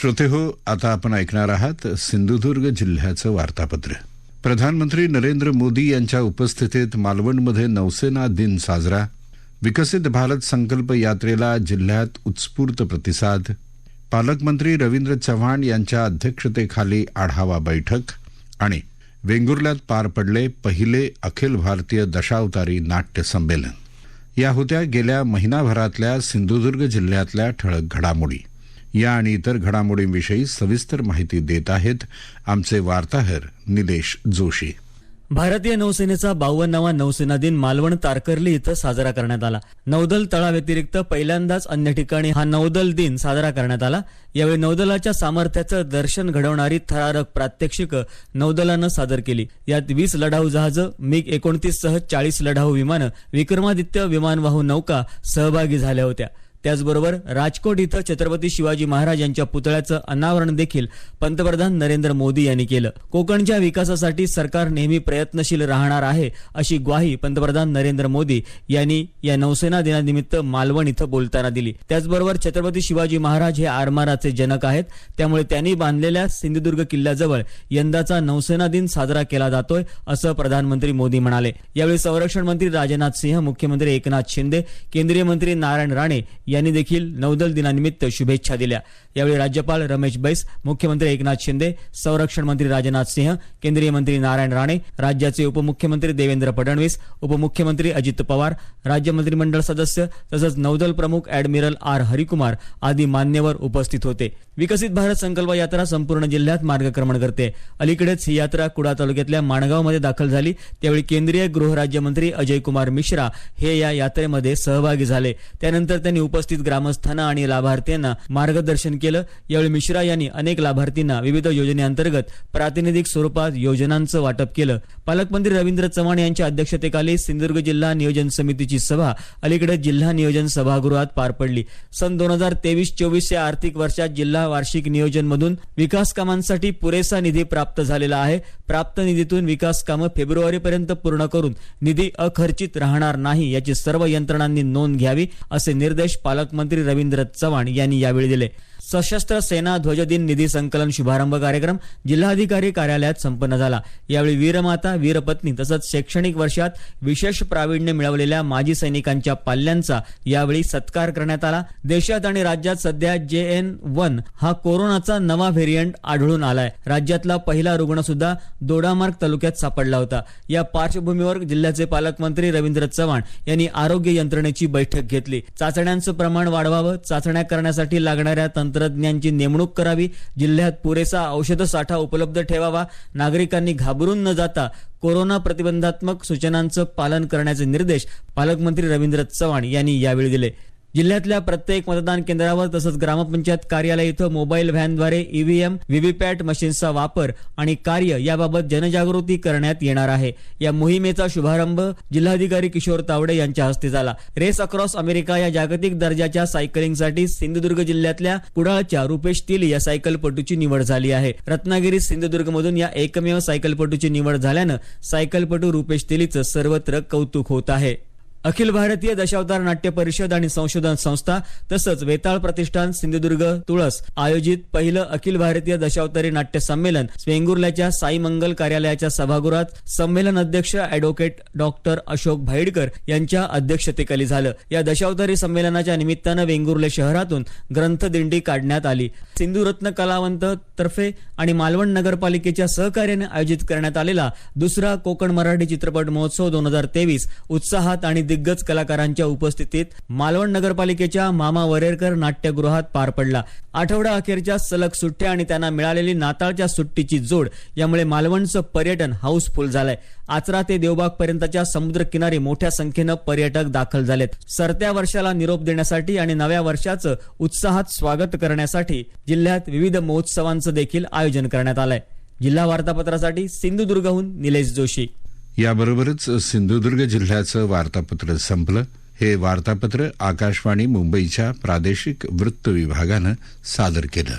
श्रोते हो आता आपण ऐकणार आहात सिंधुदुर्ग जिल्ह्याचं वार्तापत्र. प्रधानमंत्री नरेंद्र मोदी यांच्या उपस्थितीत मालवणमध्ये नौसेना दिन साजरा. विकसित भारत संकल्प यात्रेला जिल्ह्यात उत्स्फूर्त प्रतिसाद. पालकमंत्री रवींद्र चव्हाण यांच्या अध्यक्षतेखाली आढावा बैठक. आणि वेंगुर्ल्यात पार पडले पहिले अखिल भारतीय दशावतारी नाट्य संमेलन. या होत्या गेल्या महिनाभरातल्या सिंधुदुर्ग जिल्ह्यातल्या ठळक घडामोडी. या आणि इतर घडामोडींविषयी सविस्तर माहिती देत आहेत आमचे वार्ताहर निलेश जोशी. भारतीय नौसेनेचा बावन्नावा नौसेना दिन मालवण तारकर्ली इथं साजरा करण्यात आला. नौदल तळाव्यतिरिक्त पहिल्यांदाच अन्य ठिकाणी हा नौदल दिन साजरा करण्यात आला. यावेळी नौदलाच्या सामर्थ्याचं दर्शन घडवणारी थरारक प्रात्यक्षिक नौदलानं सादर केली. यात वीस लढाऊ जहाजं मिग एकोणतीस सह चाळीस लढाऊ विमानं विक्रमादित्य विमानवाहू नौका सहभागी झाल्या होत्या. त्याचबरोबर राजकोट इथं छत्रपती शिवाजी महाराज यांच्या पुतळ्याचं अनावरण देखील पंतप्रधान नरेंद्र मोदी यांनी केलं. कोकणच्या विकासासाठी सरकार नेहमी प्रयत्नशील राहणार आहे अशी ग्वाही पंतप्रधान नरेंद्र मोदी यांनी या नौसेना दिनानिमित्त मालवण इथं बोलताना दिली. त्याचबरोबर छत्रपती शिवाजी महाराज हे आरमाराचे जनक आहेत त्यामुळे त्यांनी बांधलेल्या सिंधुदुर्ग किल्ल्याजवळ यंदाचा नौसेना दिन साजरा केला जातोय असं प्रधानमंत्री मोदी म्हणाले. यावेळी संरक्षण मंत्री राजनाथ सिंह मुख्यमंत्री एकनाथ शिंदे केंद्रीय मंत्री नारायण राणे यांनी देखील नौदल दिनानिमित्त शुभेच्छा दिल्या. यावेळी राज्यपाल रमेश बैस मुख्यमंत्री एकनाथ शिंदे संरक्षण मंत्री राजनाथ सिंह केंद्रीय मंत्री नारायण राणे राज्याचे उपमुख्यमंत्री देवेंद्र फडणवीस उपमुख्यमंत्री अजित पवार राज्य मंत्रिमंडळ सदस्य तसंच नौदल प्रमुख अॅडमिरल आर हरिकुमार आदी मान्यवर उपस्थित होते. विकसित भारत संकल्प यात्रा संपूर्ण जिल्ह्यात मार्गक्रमण करते. अलीकडेच ही यात्रा कुडा तालुक्यातल्या माणगावमध्ये दाखल झाली. त्यावेळी केंद्रीय गृहराज्यमंत्री अजय कुमार मिश्रा हे या यात्रेमध्ये सहभागी झाले. त्यानंतर त्यांनी उप उपस्थित ग्रामस्थांना आणि लाभार्थ्यांना मार्गदर्शन केलं. यावेळी मिश्रा यांनी अनेक लाभार्थींना विविध योजनेअंतर्गत प्रातिनिधिक स्वरूपात योजनांचं वाटप केलं. पालकमंत्री रवींद्र चव्हाण यांच्या अध्यक्षतेखाली सिंधुदुर्ग जिल्हा नियोजन समितीची सभा अलीकडे जिल्हा नियोजन सभागृहात पार पडली. सन दोन हजार तेवीस चोवीस या आर्थिक वर्षात जिल्हा वार्षिक नियोजन मधून विकास कामांसाठी पुरेसा निधी प्राप्त झालेला आहे. प्राप्त निधीतून विकास कामं फेब्रुवारीपर्यंत पूर्ण करून निधी अखर्चित राहणार नाही याची सर्व यंत्रणांनी नोंद घ्यावी असे निर्देश पालकमंत्री रवींद्र चव्हाण यांनी यावेळी दिले. सशस्त्र सेना ध्वजदिन निधी संकलन शुभारंभ कार्यक्रम जिल्हाधिकारी कार्यालयात संपन्न झाला. यावेळी वीरमाता वीरपत्नी तसंच शैक्षणिक वर्षात विशेष प्रावीण्य मिळवलेल्या माजी सैनिकांच्या पाल्यांचा यावेळी सत्कार करण्यात आला. देशात आणि राज्यात सध्या जे एन वन हा कोरोनाचा नवा व्हेरियंट आढळून आलाय. राज्यातला पहिला रुग्ण सुद्धा दोडामार्ग तालुक्यात सापडला होता. या पार्श्वभूमीवर जिल्ह्याचे पालकमंत्री रवींद्र चव्हाण यांनी आरोग्य यंत्रणेची बैठक घेतली. चाचण्यांचं प्रमाण वाढवावं चाचण्या करण्यासाठी लागणाऱ्या तंत्र तंत्रज्ञांची नेमणूक करावी जिल्ह्यात पुरेसा औषध साठा उपलब्ध ठेवावा नागरिकांनी घाबरून न जाता कोरोना प्रतिबंधात्मक सूचनांचं पालन करण्याचे निर्देश पालकमंत्री रवींद्र चव्हाण यांनी यावेळी दिले. जिल्ह्यातल्या प्रत्येक मतदान केंद्रावर तसंच ग्रामपंचायत कार्यालय इथं मोबाईल व्हॅनद्वारे ईव्हीएम व्हीव्हीपॅट मशीन्सचा वापर आणि कार्य याबाबत जनजागृती करण्यात येणार आहे. या मोहिमेचा शुभारंभ जिल्हाधिकारी किशोर तावडे यांच्या हस्ते झाला. रेस अक्रॉस अमेरिका या जागतिक दर्जाच्या सायकलिंगसाठी सिंधुदुर्ग जिल्ह्यातल्या कुडाळच्या रुपेश तिल या सायकलपटूची निवड झाली आहे. रत्नागिरी सिंधुदुर्गमधून या एकमेव सायकलपटूची निवड झाल्यानं सायकलपटू रुपेश तिलीचं सर्वत्र कौतुक होत आहे. अखिल भारतीय दशावतार नाट्य परिषद आणि संशोधन संस्था तसंच वेताळ प्रतिष्ठान सिंधुदुर्ग तुळस आयोजित पहिलं अखिल भारतीय दशावतारी नाट्य संमेलन वेंगुर्ल्याच्या साई मंगल कार्यालयाच्या सभागृहात संमेलन अध्यक्ष अॅडव्होकेट डॉक्टर अशोक भाईडकर यांच्या अध्यक्षतेखाली झालं. या दशावतारी संमेलनाच्या निमित्तानं वेंगुर्ले शहरातून ग्रंथदिंडी काढण्यात आली. सिंधुरत्न कलावंत तर्फे आणि मालवण नगरपालिकेच्या सहकार्याने आयोजित करण्यात आलेला दुसरा कोकण मराठी चित्रपट महोत्सव दोन हजार तेवीस उत्साहात आणि दिग्गज कलाकारांच्या उपस्थितीत मालवण नगरपालिकेच्या मामा वरेरकर नाट्यगृहात पार पडला. आठवडा अखेरच्या सलग सुट्ट्या आणि त्यांना मिळालेली नाताळच्या सुट्टीची जोड यामुळे मालवणचं पर्यटन हाऊसफुल झालंय. आचरा ते देवबाग पर्यंतच्या समुद्र किनारी मोठ्या संख्येनं पर्यटक दाखल झालेत. सरत्या वर्षाला निरोप देण्यासाठी आणि नव्या वर्षाचं उत्साहात स्वागत करण्यासाठी जिल्ह्यात विविध महोत्सवांचं देखील आयोजन करण्यात आलंय. जिल्हा वार्तापत्रासाठी सिंधुदुर्गहून निलेश जोशी. याबरोबरच सिंधुदुर्ग जिल्ह्याचं वार्तापत्र संपलं. हे वार्तापत्र आकाशवाणी मुंबईच्या प्रादेशिक वृत्त विभागानं सादर केलं.